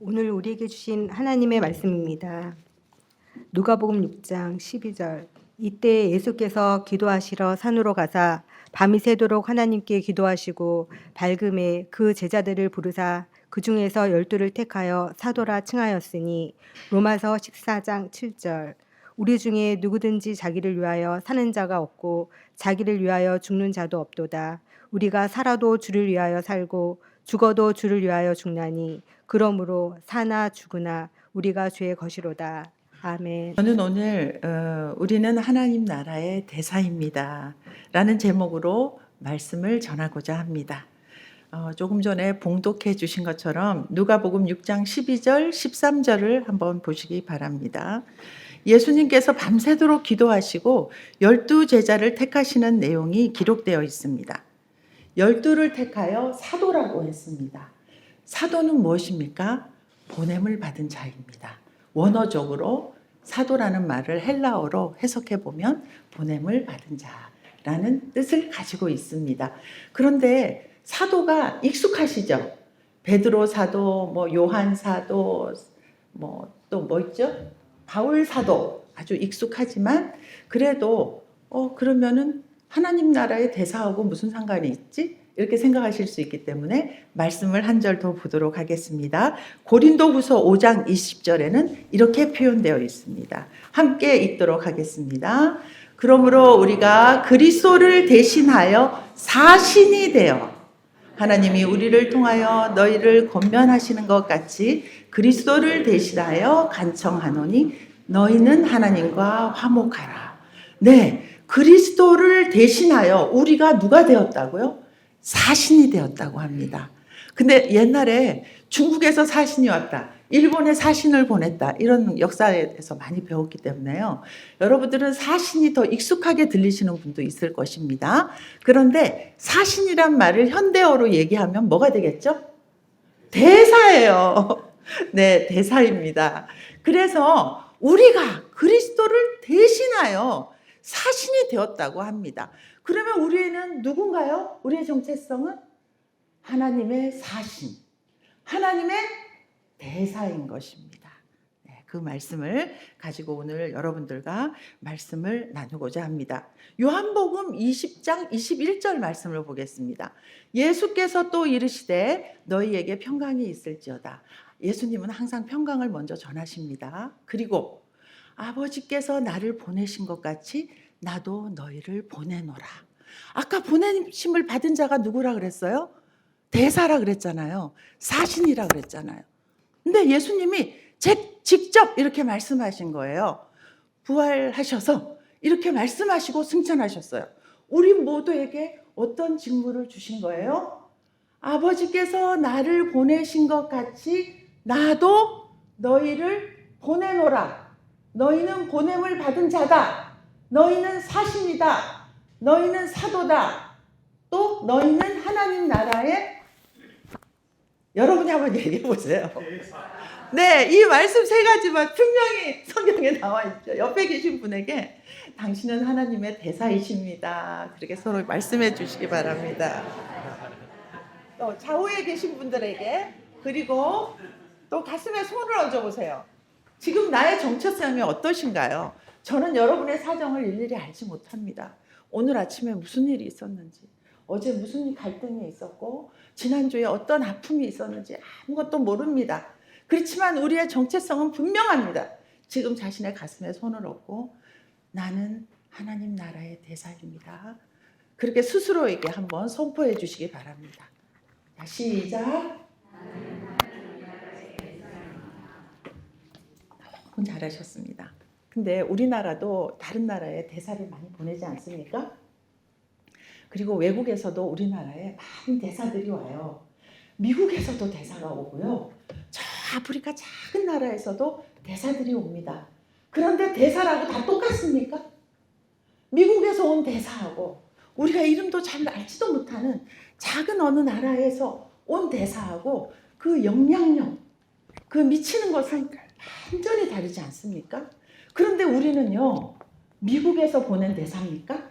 오늘 우리에게 주신 하나님의 말씀입니다. 누가복음 6장 12절. 이때 예수께서 기도하시러 산으로 가사 밤이 새도록 하나님께 기도하시고 밝음에 그 제자들을 부르사 그 중에서 열두를 택하여 사도라 칭하였으니 로마서 14장 7절. 우리 중에 누구든지 자기를 위하여 사는 자가 없고 자기를 위하여 죽는 자도 없도다. 우리가 살아도 주를 위하여 살고 죽어도 주를 위하여 죽나니 그러므로 사나 죽으나 우리가 주의 것이로다. 아멘. 저는 오늘 어, 우리는 하나님 나라의 대사입니다. 라는 제목으로 말씀을 전하고자 합니다. 어, 조금 전에 봉독해 주신 것처럼 누가복음 6장 12절, 13절을 한번 보시기 바랍니다. 예수님께서 밤새도록 기도하시고 열두 제자를 택하시는 내용이 기록되어 있습니다. 열두를 택하여 사도라고 했습니다. 사도는 무엇입니까? 보냄을 받은 자입니다. 원어적으로 사도라는 말을 헬라어로 해석해 보면 보냄을 받은 자라는 뜻을 가지고 있습니다. 그런데 사도가 익숙하시죠? 베드로 사도, 뭐 요한 사도, 뭐 또 뭐 있죠? 바울 사도 아주 익숙하지만 그래도 어 그러면은 하나님 나라의 대사하고 무슨 상관이 있지? 이렇게 생각하실 수 있기 때문에 말씀을 한 절 더 보도록 하겠습니다. 고린도후서 5장 20절에는 이렇게 표현되어 있습니다. 함께 읽도록 하겠습니다. 그러므로 우리가 그리스도를 대신하여 사신이 되어 하나님이 우리를 통하여 너희를 권면하시는 것 같이 그리스도를 대신하여 간청하노니 너희는 하나님과 화목하라. 네, 그리스도를 대신하여 우리가 누가 되었다고요? 사신이 되었다고 합니다. 근데 옛날에 중국에서 사신이 왔다. 일본에 사신을 보냈다. 이런 역사에서 많이 배웠기 때문에요. 여러분들은 사신이 더 익숙하게 들리시는 분도 있을 것입니다. 그런데 사신이란 말을 현대어로 얘기하면 뭐가 되겠죠? 대사예요. 네, 대사입니다. 그래서 우리가 그리스도를 대신하여 사신이 되었다고 합니다. 그러면 우리는 누군가요? 우리의 정체성은 하나님의 사신, 하나님의 대사인 것입니다. 네, 그 말씀을 가지고 오늘 여러분들과 말씀을 나누고자 합니다. 요한복음 20장 21절 말씀을 보겠습니다. 예수께서 또 이르시되 너희에게 평강이 있을지어다. 예수님은 항상 평강을 먼저 전하십니다. 그리고 아버지께서 나를 보내신 것 같이 나도 너희를 보내노라. 아까 보내심을 받은 자가 누구라 그랬어요? 대사라 그랬잖아요. 사신이라 그랬잖아요. 근데 예수님이 제- 직접 이렇게 말씀하신 거예요. 부활하셔서 이렇게 말씀하시고 승천하셨어요. 우리 모두에게 어떤 직무를 주신 거예요? 아버지께서 나를 보내신 것 같이 나도 너희를 보내노라. 너희는 보냄을 받은 자다. 너희는 사신이다. 너희는 사도다. 또 너희는 하나님 나라의 여러분이 한번 얘기해 보세요. 네, 이 말씀 세 가지만 분명히 성경에 나와 있죠. 옆에 계신 분에게 당신은 하나님의 대사이십니다. 그렇게 서로 말씀해 주시기 바랍니다. 또 좌우에 계신 분들에게 그리고 또 가슴에 손을 얹어 보세요. 지금 나의 정체성이 어떠신가요? 저는 여러분의 사정을 일일이 알지 못합니다. 오늘 아침에 무슨 일이 있었는지, 어제 무슨 갈등이 있었고, 지난주에 어떤 아픔이 있었는지 아무것도 모릅니다. 그렇지만 우리의 정체성은 분명합니다. 지금 자신의 가슴에 손을 얹고 나는 하나님 나라의 대사입니다. 그렇게 스스로에게 한번 선포해 주시기 바랍니다. 자, 시작. 너무 잘하셨습니다. 근데 우리나라도 다른 나라에 대사를 많이 보내지 않습니까? 그리고 외국에서도 우리나라에 많은 대사들이 와요. 미국에서도 대사가 오고요. 저 아프리카 작은 나라에서도 대사들이 옵니다. 그런데 대사라고 다 똑같습니까? 미국에서 온 대사하고 우리가 이름도 잘 알지도 못하는 작은 어느 나라에서 온 대사하고 그 영향력, 그 미치는 것은 완전히 다르지 않습니까? 그런데 우리는요, 미국에서 보낸 대사입니까?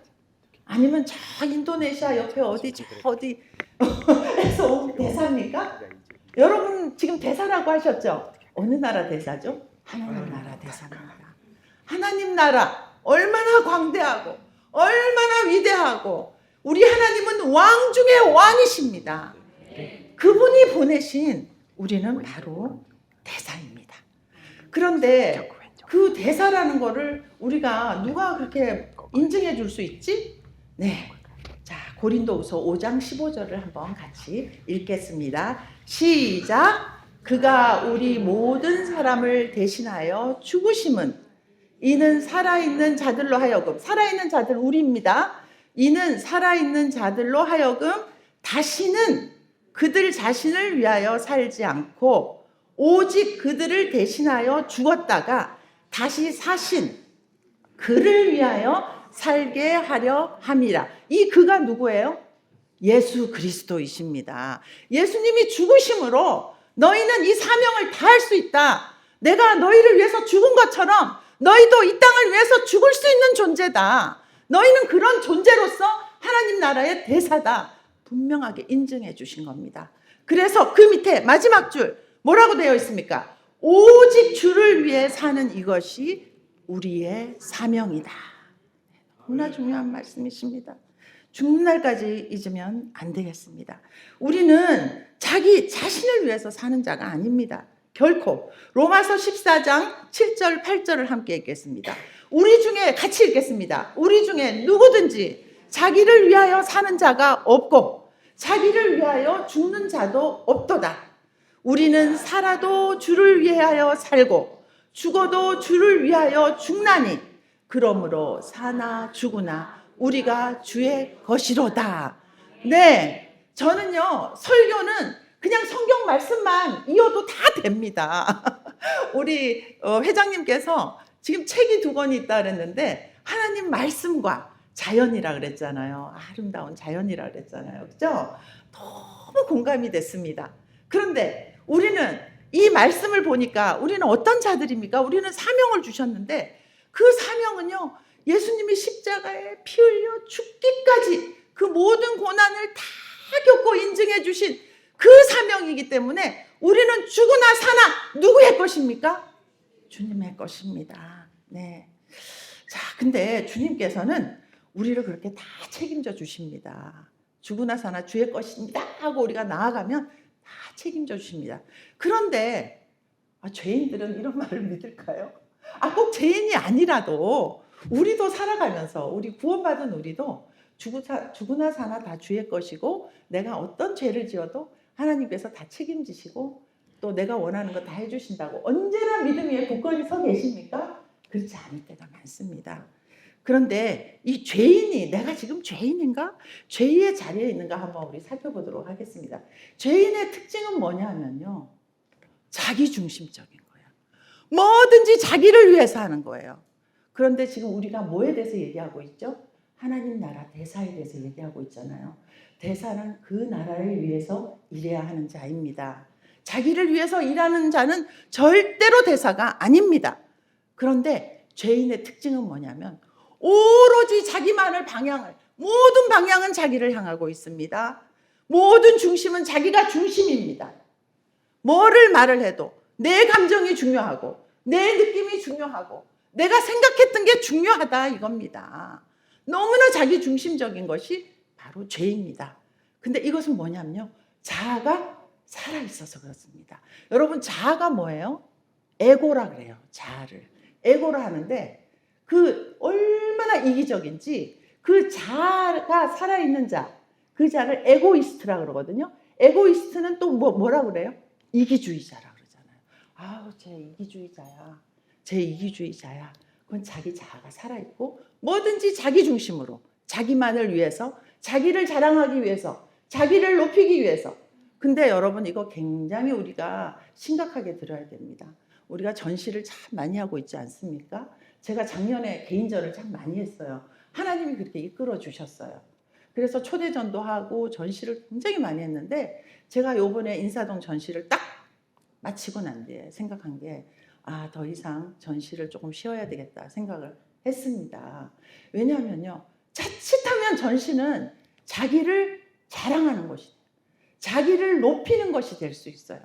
아니면 저 인도네시아 옆에 어디 저 어디 에서 온 대사입니까? 여러분 지금 대사라고 하셨죠? 어느 나라 대사죠? 하나님 나라 대사입니다. 하나님 나라 얼마나 광대하고 얼마나 위대하고 우리 하나님은 왕 중의 왕이십니다. 그분이 보내신 우리는 바로 대사입니다. 그런데 그 대사라는 거를 우리가 누가 그렇게 인증해 줄 수 있지? 네. 자, 고린도후서 5장 15절을 한번 같이 읽겠습니다. 시작. 그가 우리 모든 사람을 대신하여 죽으심은 이는 살아있는 자들로 하여금 살아있는 자들 우리입니다. 이는 살아있는 자들로 하여금 다시는 그들 자신을 위하여 살지 않고 오직 그들을 대신하여 죽었다가 다시 사신 그를 위하여 살게 하려 함이라. 이 그가 누구예요? 예수 그리스도이십니다. 예수님이 죽으심으로 너희는 이 사명을 다할 수 있다. 내가 너희를 위해서 죽은 것처럼 너희도 이 땅을 위해서 죽을 수 있는 존재다. 너희는 그런 존재로서 하나님 나라의 대사다. 분명하게 인증해 주신 겁니다. 그래서 그 밑에 마지막 줄 뭐라고 되어 있습니까? 오직 주를 위해 사는 이것이 우리의 사명이다. 너무나 중요한 말씀이십니다. 죽는 날까지 잊으면 안 되겠습니다. 우리는 자기 자신을 위해서 사는 자가 아닙니다. 결코. 로마서 14장 7절, 8절을 함께 읽겠습니다. 우리 중에 같이 읽겠습니다. 우리 중에 누구든지 자기를 위하여 사는 자가 없고 자기를 위하여 죽는 자도 없도다. 우리는 살아도 주를 위하여 살고 죽어도 주를 위하여 죽나니 그러므로 사나 죽으나 우리가 주의 것이로다. 네, 저는요 설교는 그냥 성경 말씀만 이어도 다 됩니다. 우리 어, 회장님께서 지금 책이 두 권이 있다 그랬는데 하나님 말씀과 자연이라 그랬잖아요. 아름다운 자연이라 그랬잖아요. 그죠? 너무 공감이 됐습니다. 그런데 우리는 이 말씀을 보니까 우리는 어떤 자들입니까? 우리는 사명을 주셨는데 그 사명은요, 예수님이 십자가에 피 흘려 죽기까지 그 모든 고난을 다 겪고 인증해 주신 그 사명이기 때문에 우리는 죽으나 사나 누구의 것입니까? 주님의 것입니다. 네. 자, 근데 주님께서는 우리를 그렇게 다 책임져 주십니다. 죽으나 사나 주의 것입니다 하고 우리가 나아가면 다 책임져 주십니다. 그런데 아, 죄인들은 이런 말을 믿을까요? 아, 꼭 죄인이 아니라도 우리도 살아가면서 우리 구원받은 우리도 죽으나 사나 다 주의 것이고 내가 어떤 죄를 지어도 하나님께서 다 책임지시고 또 내가 원하는 거 다 해주신다고 언제나 믿음 위에 굳건히 서 계십니까? 그렇지 않을 때가 많습니다. 그런데 이 죄인이 내가 지금 죄인인가? 죄의 자리에 있는가 한번 우리 살펴보도록 하겠습니다. 죄인의 특징은 뭐냐면요. 자기 중심적인 거예요. 뭐든지 자기를 위해서 하는 거예요. 그런데 지금 우리가 뭐에 대해서 얘기하고 있죠? 하나님 나라 대사에 대해서 얘기하고 있잖아요. 대사는 그 나라를 위해서 일해야 하는 자입니다. 자기를 위해서 일하는 자는 절대로 대사가 아닙니다. 그런데 죄인의 특징은 뭐냐면 오로지 자기만을 방향을 모든 방향은 자기를 향하고 있습니다. 모든 중심은 자기가 중심입니다. 뭐를 말을 해도 내 감정이 중요하고 내 느낌이 중요하고 내가 생각했던 게 중요하다 이겁니다. 너무나 자기 중심적인 것이 바로 죄입니다. 근데 이것은 뭐냐면요. 자아가 살아 있어서 그렇습니다. 여러분 자아가 뭐예요? 에고라 그래요. 자아를. 에고라 하는데 그 얼마나 이기적인지 그 자아가 살아 있는 자, 그 자를 에고이스트라 그러거든요. 에고이스트는 또 뭐, 뭐라 그래요? 이기주의자라 그러잖아요. 아우, 쟤 이기주의자야. 쟤 이기주의자야. 그건 자기 자아가 살아있고 뭐든지 자기 중심으로 자기만을 위해서 자기를 자랑하기 위해서 자기를 높이기 위해서 근데 여러분 이거 굉장히 우리가 심각하게 들어야 됩니다. 우리가 전시를 참 많이 하고 있지 않습니까? 제가 작년에 개인전을 참 많이 했어요. 하나님이 그렇게 이끌어 주셨어요. 그래서 초대전도 하고 전시를 굉장히 많이 했는데 제가 요번에 인사동 전시를 딱 마치고 난 뒤에 생각한 게 아, 더 이상 전시를 조금 쉬어야 되겠다 생각을 했습니다. 왜냐하면요. 자칫하면 전시는 자기를 자랑하는 것이에요. 자기를 높이는 것이 될 수 있어요.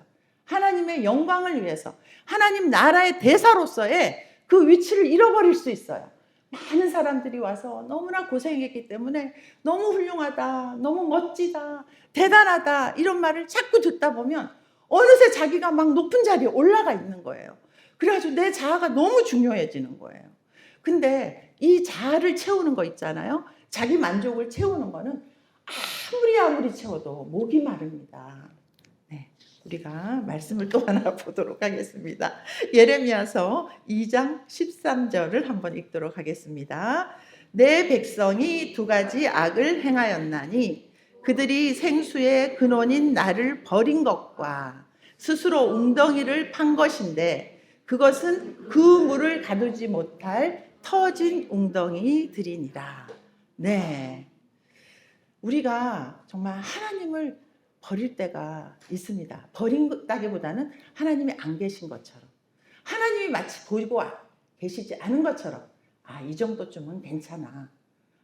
하나님의 영광을 위해서 하나님 나라의 대사로서의 그 위치를 잃어버릴 수 있어요. 많은 사람들이 와서 너무나 고생했기 때문에 너무 훌륭하다, 너무 멋지다, 대단하다 이런 말을 자꾸 듣다 보면 어느새 자기가 막 높은 자리에 올라가 있는 거예요. 그래가지고 내 자아가 너무 중요해지는 거예요. 근데 이 자아를 채우는 거 있잖아요. 자기 만족을 채우는 거는 아무리 아무리 채워도 목이 마릅니다. 네, 우리가 말씀을 또 하나 보도록 하겠습니다. 예레미야서 2장 13절을 한번 읽도록 하겠습니다. 내 백성이 두 가지 악을 행하였나니 그들이 생수의 근원인 나를 버린 것과 스스로 웅덩이를 판 것인데 그것은 그 물을 가두지 못할 터진 웅덩이들이니라. 네. 우리가 정말 하나님을 버릴 때가 있습니다. 버린다기보다는 하나님이 안 계신 것처럼. 하나님이 마치 보이고 계시지 않은 것처럼. 아, 이 정도쯤은 괜찮아.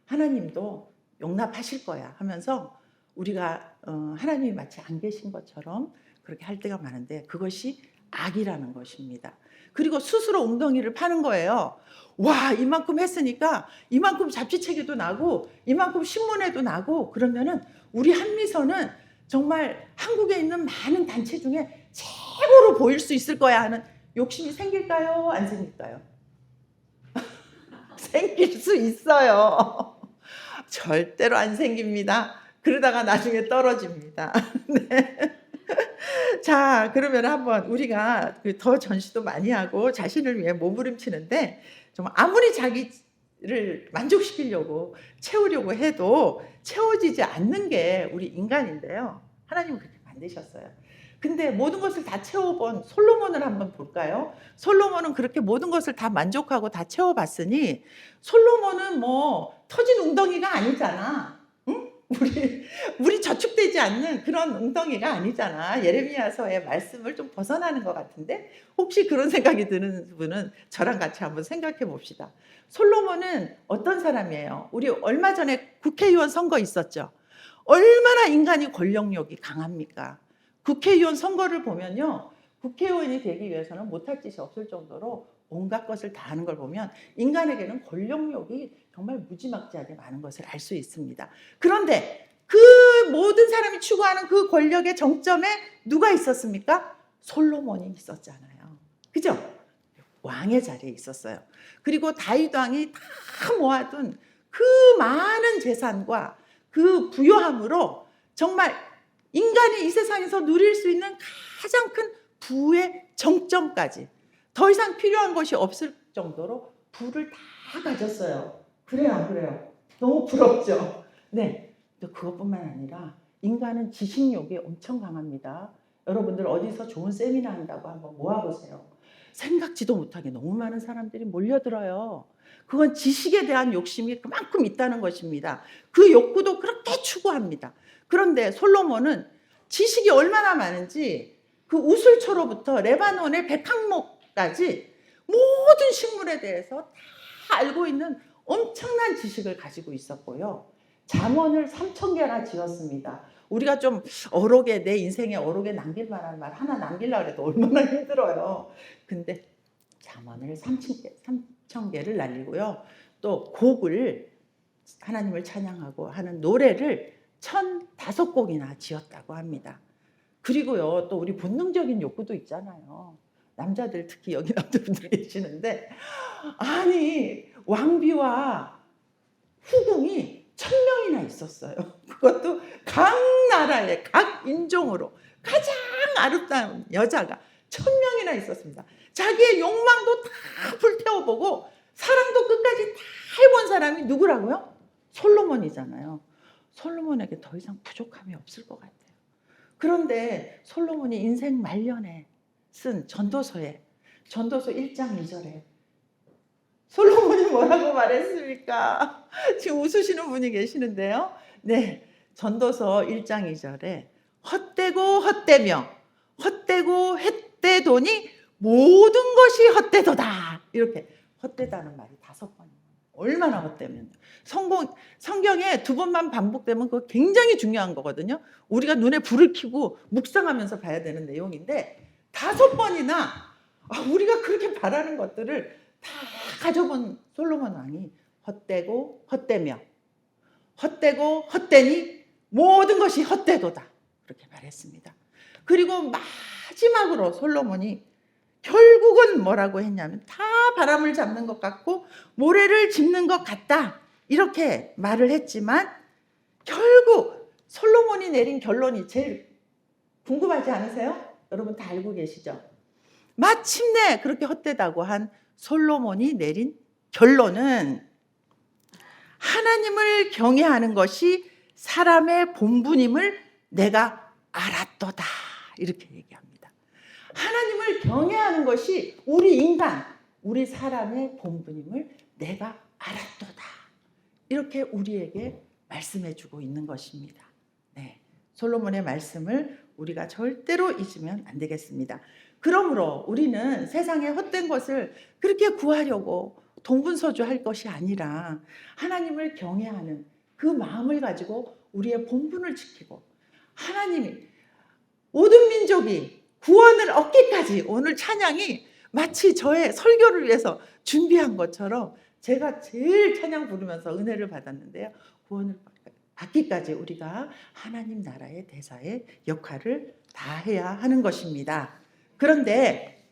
하나님도 용납하실 거야 하면서 우리가 어, 하나님이 마치 안 계신 것처럼 그렇게 할 때가 많은데 그것이 악이라는 것입니다. 그리고 스스로 웅덩이를 파는 거예요. 와, 이만큼 했으니까 이만큼 잡지책에도 나고 이만큼 신문에도 나고 그러면은 우리 한미서는 정말 한국에 있는 많은 단체 중에 최고로 보일 수 있을 거야 하는 욕심이 생길까요? 안 생길까요? 생길 수 있어요. 절대로 안 생깁니다. 그러다가 나중에 떨어집니다. 네. 자, 그러면 한번 우리가 그더 전시도 많이 하고 자신을 위해 몸부림치는데 정말 아무리 자기 를 만족시키려고 채우려고 해도 채워지지 않는 게 우리 인간인데요. 하나님은 그렇게 만드셨어요. 근데 모든 것을 다 채워본 솔로몬을 한번 볼까요? 솔로몬은 그렇게 모든 것을 다 만족하고 다 채워봤으니 솔로몬은 뭐 터진 웅덩이가 아니잖아. 응? 우리 우리 저축되지 않는 그런 웅덩이가 아니잖아. 예레미야서의 말씀을 좀 벗어나는 것 같은데 혹시 그런 생각이 드는 분은 저랑 같이 한번 생각해 봅시다. 솔로몬은 어떤 사람이에요? 우리 얼마 전에 국회의원 선거 있었죠. 얼마나 인간이 권력력이 강합니까? 국회의원 선거를 보면요. 국회의원이 되기 위해서는 못할 짓이 없을 정도로 온갖 것을 다 하는 걸 보면 인간에게는 권력력이 정말 무지막지하게 많은 것을 알 수 있습니다. 그런데 그 모든 사람이 추구하는 그 권력의 정점에 누가 있었습니까? 솔로몬이 있었잖아요. 그죠? 왕의 자리에 있었어요. 그리고 다윗 왕이 다 모아둔 그 많은 재산과 그 부요함으로 정말 인간이 이 세상에서 누릴 수 있는 가장 큰 부의 정점까지 더 이상 필요한 것이 없을 정도로 부를 다 가졌어요. 그래요, 안 그래요? 너무 부럽죠? 네. 또 그것뿐만 아니라 인간은 지식욕이 엄청 강합니다. 여러분들 어디서 좋은 세미나 한다고 한번 모아보세요. 생각지도 못하게 너무 많은 사람들이 몰려들어요. 그건 지식에 대한 욕심이 그만큼 있다는 것입니다. 그 욕구도 그렇게 추구합니다. 그런데 솔로몬은 지식이 얼마나 많은지 그 우술초로부터 레바논의 백항목까지 모든 식물에 대해서 다 알고 있는 엄청난 지식을 가지고 있었고요. 잠언을 3천 개나 지었습니다. 우리가 좀 어록에 내 인생에 어록에 남길 만한 말 하나 남기려고 해도 얼마나 힘들어요. 근데 잠언을 3천 개, 3천 개를 날리고요. 또 곡을 하나님을 찬양하고 하는 노래를 1005곡이나 지었다고 합니다. 그리고요, 또 우리 본능적인 욕구도 있잖아요. 남자들 특히 여기 남자분들 계시는데 아니 왕비와 후궁이 천 명이나 있었어요. 그것도 각 나라의 각 인종으로 가장 아름다운 여자가 천 명이나 있었습니다. 자기의 욕망도 다 불태워보고 사랑도 끝까지 다 해본 사람이 누구라고요? 솔로몬이잖아요. 솔로몬에게 더 이상 부족함이 없을 것 같아요. 그런데 솔로몬이 인생 말년에 쓴 전도서에 전도서 1장 2절에 솔로몬이 뭐라고 말했습니까? 지금 웃으시는 분이 계시는데요. 네. 전도서 1장 2절에 헛되고 헛되며 헛되고 헛되도니 모든 것이 헛되도다. 이렇게 헛되다는 말이 다섯 번이에요. 얼마나 헛되면 성공, 성경에 두 번만 반복되면 그거 굉장히 중요한 거거든요. 우리가 눈에 불을 켜고 묵상하면서 봐야 되는 내용인데 다섯 번이나 아, 우리가 그렇게 바라는 것들을 다 가져본 솔로몬 왕이 헛되고 헛되며 헛되고 헛되니 모든 것이 헛되도다 그렇게 말했습니다. 그리고 마지막으로 솔로몬이 결국은 뭐라고 했냐면 다 바람을 잡는 것 같고 모래를 짚는 것 같다 이렇게 말을 했지만 결국 솔로몬이 내린 결론이 제일 궁금하지 않으세요? 여러분 다 알고 계시죠? 마침내 그렇게 헛되다고 한 솔로몬이 내린 결론은 하나님을 경외하는 것이 사람의 본분임을 내가 알았도다. 이렇게 얘기합니다. 하나님을 경외하는 것이 우리 인간, 우리 사람의 본분임을 내가 알았도다. 이렇게 우리에게 말씀해 주고 있는 것입니다. 네. 솔로몬의 말씀을 우리가 절대로 잊으면 안 되겠습니다. 그러므로 우리는 세상의 헛된 것을 그렇게 구하려고 동분서주할 것이 아니라 하나님을 경외하는 그 마음을 가지고 우리의 본분을 지키고 하나님이 모든 민족이 구원을 얻기까지 오늘 찬양이 마치 저의 설교를 위해서 준비한 것처럼 제가 제일 찬양 부르면서 은혜를 받았는데요. 구원을 받기까지 우리가 하나님 나라의 대사의 역할을 다 해야 하는 것입니다. 그런데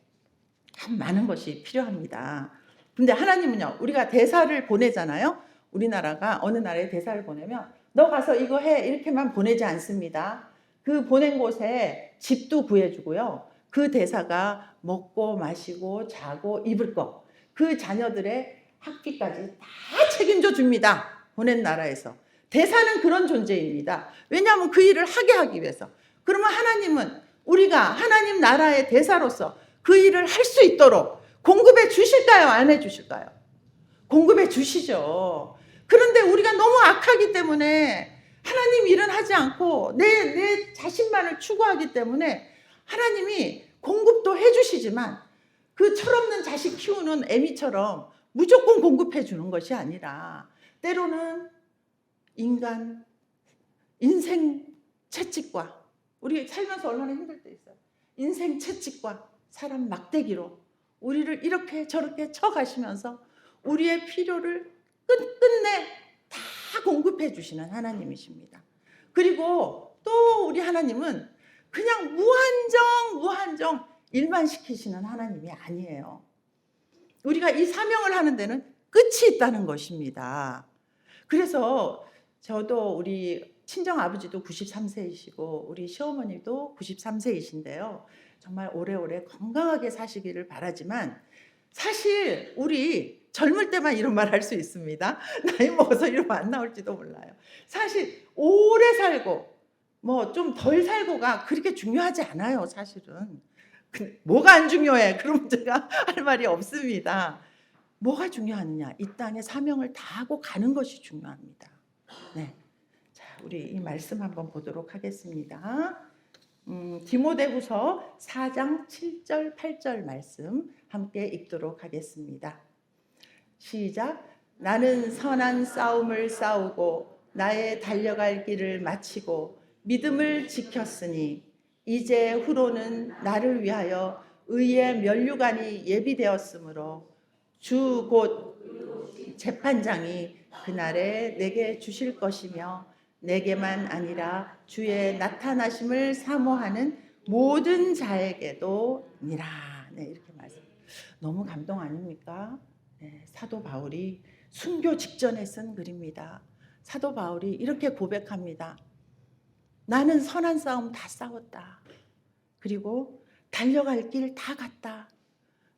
참 많은 것이 필요합니다. 근데 하나님은요, 우리가 대사를 보내잖아요. 우리나라가 어느 나라에 대사를 보내면 너 가서 이거 해 이렇게만 보내지 않습니다. 그 보낸 곳에 집도 구해주고요. 그 대사가 먹고 마시고 자고 입을 거, 그 자녀들의 학비까지 다 책임져 줍니다. 보낸 나라에서. 대사는 그런 존재입니다. 왜냐하면 그 일을 하게 하기 위해서. 그러면 하나님은 우리가 하나님 나라의 대사로서 그 일을 할 수 있도록 공급해 주실까요? 안 해 주실까요? 공급해 주시죠. 그런데 우리가 너무 악하기 때문에 하나님 일은 하지 않고 내, 내 자신만을 추구하기 때문에 하나님이 공급도 해 주시지만 그 철없는 자식 키우는 애미처럼 무조건 공급해 주는 것이 아니라 때로는 인간 인생 채찍과 우리 살면서 얼마나 힘들 때 있어요. 인생 채찍과 사람 막대기로 우리를 이렇게 저렇게 쳐가시면서 우리의 필요를 끝끝내 다 공급해 주시는 하나님이십니다. 그리고 또 우리 하나님은 그냥 무한정 무한정 일만 시키시는 하나님이 아니에요. 우리가 이 사명을 하는 데는 끝이 있다는 것입니다. 그래서 저도 우리 친정 아버지도 93세이시고 우리 시어머니도 93세이신데요. 정말 오래오래 건강하게 사시기를 바라지만 사실 우리 젊을 때만 이런 말 할 수 있습니다. 나이 먹어서 이러면 안 나올지도 몰라요. 사실 오래 살고 뭐 좀 덜 살고가 그렇게 중요하지 않아요, 사실은. 근데 뭐가 안 중요해? 그럼 제가 할 말이 없습니다. 뭐가 중요하느냐? 이 땅에 사명을 다하고 가는 것이 중요합니다. 네. 자, 우리 이 말씀 한번 보도록 하겠습니다. 음, 디모데후서 4장 7절 8절 말씀 함께 읽도록 하겠습니다. 시작. 나는 선한 싸움을 싸우고 나의 달려갈 길을 마치고 믿음을 지켰으니 이제 후로는 나를 위하여 의의 면류관이 예비되었으므로 주 곧 재판장이 그날에 내게 주실 것이며 내게만 아니라 주의 나타나심을 사모하는 모든 자에게도 니라. 네, 이렇게 말씀. 너무 감동 아닙니까? 네, 사도 바울이 순교 직전에 쓴 글입니다. 사도 바울이 이렇게 고백합니다. 나는 선한 싸움 다 싸웠다. 그리고 달려갈 길 다 갔다.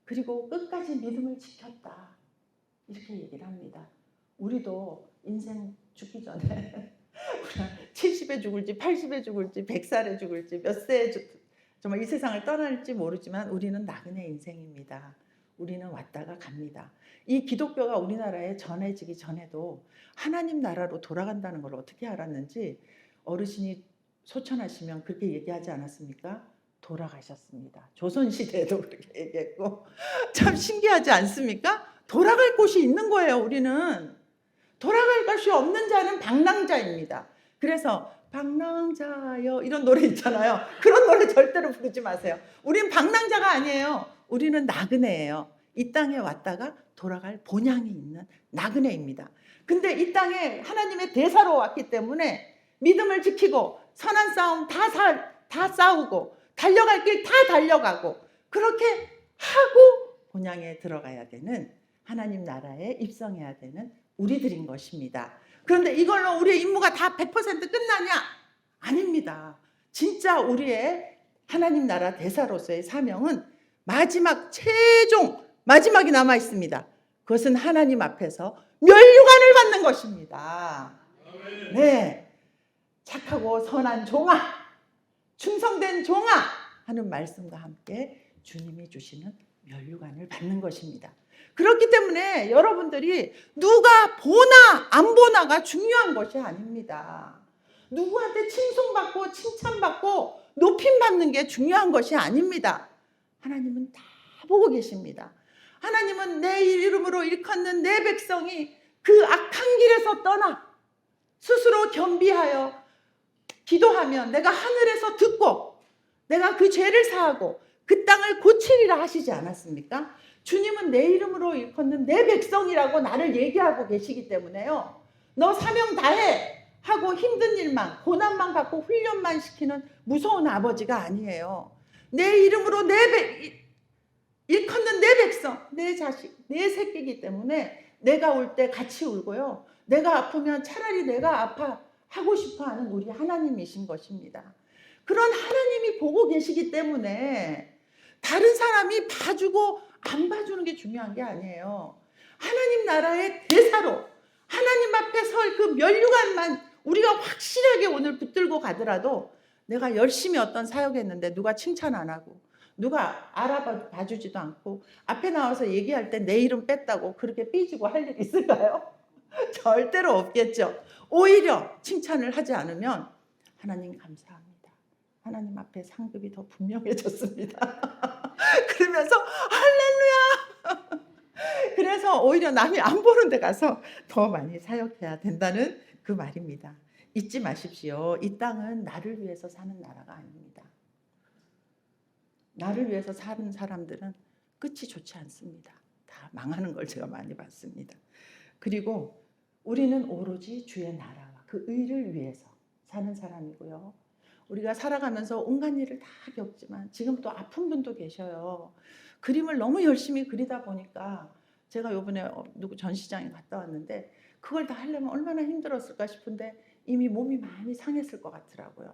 그리고 끝까지 믿음을 지켰다. 이렇게 얘기를 합니다. 우리도 인생 죽기 전에 70에 죽을지 80에 죽을지 100살에 죽을지 몇 세에 죽, 정말 이 세상을 떠날지 모르지만 우리는 나그네 인생입니다. 우리는 왔다가 갑니다. 이 기독교가 우리나라에 전해지기 전에도 하나님 나라로 돌아간다는 걸 어떻게 알았는지 어르신이 소천하시면 그렇게 얘기하지 않았습니까? 돌아가셨습니다. 조선시대에도 그렇게 얘기했고 참 신기하지 않습니까? 돌아갈 곳이 있는 거예요 우리는 돌아갈 것이 없는 자는 방랑자입니다. 그래서 방랑자여 이런 노래 있잖아요. 그런 노래 절대로 부르지 마세요. 우린 방랑자가 아니에요. 우리는 나그네예요. 이 땅에 왔다가 돌아갈 본향이 있는 나그네입니다. 근데 이 땅에 하나님의 대사로 왔기 때문에 믿음을 지키고 선한 싸움 다, 사, 다 싸우고 달려갈 길 다 달려가고 그렇게 하고 본향에 들어가야 되는 하나님 나라에 입성해야 되는 우리들인 것입니다. 그런데 이걸로 우리의 임무가 다 100% 끝나냐? 아닙니다. 진짜 우리의 하나님 나라 대사로서의 사명은 마지막 최종 마지막이 남아 있습니다. 그것은 하나님 앞에서 멸류관을 받는 것입니다. 네. 착하고 선한 종아, 충성된 종아 하는 말씀과 함께 주님이 주시는 멸류관을 받는 것입니다. 그렇기 때문에 여러분들이 누가 보나 안 보나가 중요한 것이 아닙니다. 누구한테 칭송받고 칭찬받고 높임 받는 게 중요한 것이 아닙니다. 하나님은 다 보고 계십니다. 하나님은 내 이름으로 일컫는 내 백성이 그 악한 길에서 떠나 스스로 겸비하여 기도하면 내가 하늘에서 듣고 내가 그 죄를 사하고 그 땅을 고치리라 하시지 않았습니까? 주님은 내 이름으로 일컫는 내 백성이라고 나를 얘기하고 계시기 때문에요. 너 사명 다해 하고 힘든 일만 고난만 갖고 훈련만 시키는 무서운 아버지가 아니에요. 내 이름으로 내 백, 일컫는 내 백성, 내 자식, 내 새끼이기 때문에 내가 올때 같이 울고요. 내가 아프면 차라리 내가 아파 하고 싶어 하는 우리 하나님이신 것입니다. 그런 하나님이 보고 계시기 때문에 다른 사람이 봐주고 안 봐주는 게 중요한 게 아니에요. 하나님 나라의 대사로 하나님 앞에 설 그 면류관만 우리가 확실하게 오늘 붙들고 가더라도 내가 열심히 어떤 사역했는데 누가 칭찬 안 하고 누가 알아봐 주지도 않고 앞에 나와서 얘기할 때 내 이름 뺐다고 그렇게 삐지고 할 일 있을까요? 절대로 없겠죠. 오히려 칭찬을 하지 않으면 하나님 감사합니다. 하나님 앞에 상급이 더 분명해졌습니다. 그러면서 할렐루야. 그래서 오히려 남이 안 보는 데 가서 더 많이 사역해야 된다는 그 말입니다. 잊지 마십시오. 이 땅은 나를 위해서 사는 나라가 아닙니다. 나를 위해서 사는 사람들은 끝이 좋지 않습니다. 다 망하는 걸 제가 많이 봤습니다. 그리고 우리는 오로지 주의 나라와 그 의를 위해서 사는 사람이고요. 우리가 살아가면서 온갖 일을 다 겪지만 지금 또 아픈 분도 계셔요. 그림을 너무 열심히 그리다 보니까 제가 요번에 어, 누구 전시장에 갔다 왔는데 그걸 다 하려면 얼마나 힘들었을까 싶은데 이미 몸이 많이 상했을 것 같더라고요.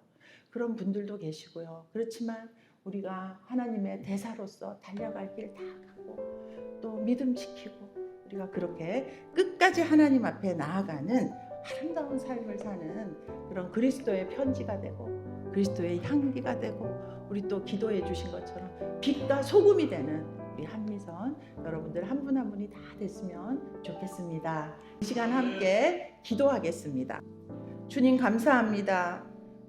그런 분들도 계시고요. 그렇지만 우리가 하나님의 대사로서 달려갈 길 다 가고 또 믿음 지키고 우리가 그렇게 끝까지 하나님 앞에 나아가는 아름다운 삶을 사는 그런 그리스도의 편지가 되고 그리스도의 향기가 되고 우리 또 기도해 주신 것처럼 빛과 소금이 되는 우리 한미선 여러분들 한 분 한 분이 다 됐으면 좋겠습니다. 이 시간 함께 기도하겠습니다. 주님 감사합니다.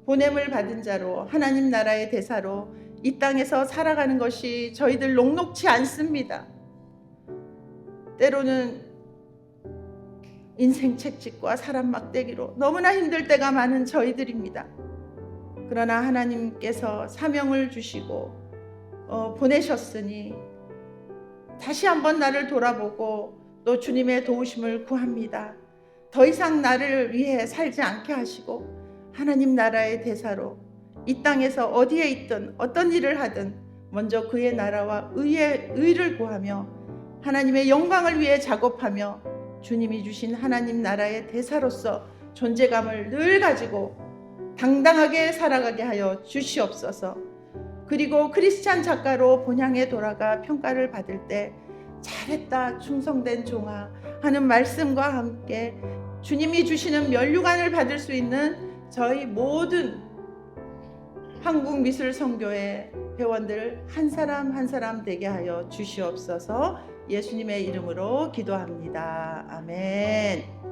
보냄을 받은 자로 하나님 나라의 대사로 이 땅에서 살아가는 것이 저희들 녹록치 않습니다. 때로는 인생 책찍과 사람 막대기로 너무나 힘들 때가 많은 저희들입니다. 그러나 하나님께서 사명을 주시고 어, 보내셨으니 다시 한번 나를 돌아보고 또 주님의 도우심을 구합니다. 더 이상 나를 위해 살지 않게 하시고 하나님 나라의 대사로 이 땅에서 어디에 있든 어떤 일을 하든 먼저 그의 나라와 의의 의를 구하며 하나님의 영광을 위해 작업하며 주님이 주신 하나님 나라의 대사로서 존재감을 늘 가지고 당당하게 살아가게 하여 주시옵소서. 그리고 크리스찬 작가로 본향에 돌아가 평가를 받을 때 잘했다 충성된 종아 하는 말씀과 함께 주님이 주시는 면류관을 받을 수 있는 저희 모든 한국 미술 성교회 회원들 한 사람 한 사람 되게 하여 주시옵소서 예수님의 이름으로 기도합니다. 아멘.